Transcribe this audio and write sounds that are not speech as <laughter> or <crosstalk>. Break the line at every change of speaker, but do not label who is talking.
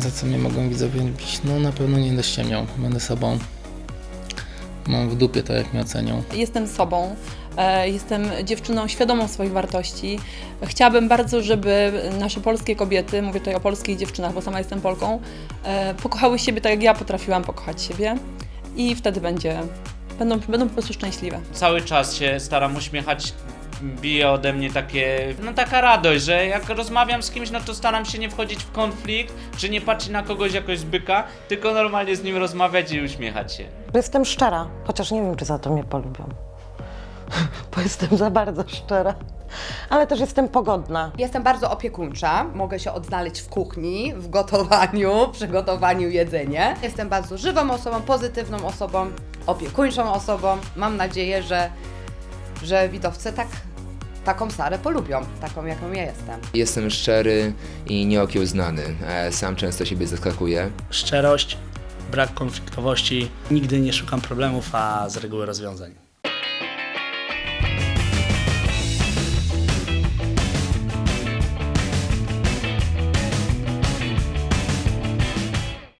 Za co mnie mogą widzowie lubić? No na pewno nie będę ściemniał. Będę sobą. Mam w dupie to, jak mnie ocenią.
Jestem sobą, e, jestem dziewczyną świadomą swoich wartości. Chciałabym bardzo, żeby nasze polskie kobiety, mówię tutaj o polskich dziewczynach, bo sama jestem Polką, e, pokochały siebie tak, jak ja potrafiłam pokochać siebie i wtedy będzie, będą, będą po prostu szczęśliwe.
Cały czas się staram uśmiechać. Bije ode mnie takie, no taka radość, że jak rozmawiam z kimś, no to staram się nie wchodzić w konflikt, czy nie patrzeć na kogoś jakoś z byka, tylko normalnie z nim rozmawiać i uśmiechać się.
Jestem szczera, chociaż nie wiem, czy za to mnie polubią. <laughs> Bo jestem za bardzo szczera. Ale też jestem pogodna.
Jestem bardzo opiekuńcza, mogę się odnaleźć w kuchni, w gotowaniu, <laughs> przygotowaniu jedzenia. Jestem bardzo żywą osobą, pozytywną osobą, opiekuńczą osobą. Mam nadzieję, że, że widowcy tak, taką Sarę polubią, taką jaką ja jestem.
Jestem szczery i nieokiełznany. E, Sam często siebie zaskakuję.
szczerość, brak konfliktowości. Nigdy nie szukam problemów, a z reguły rozwiązań.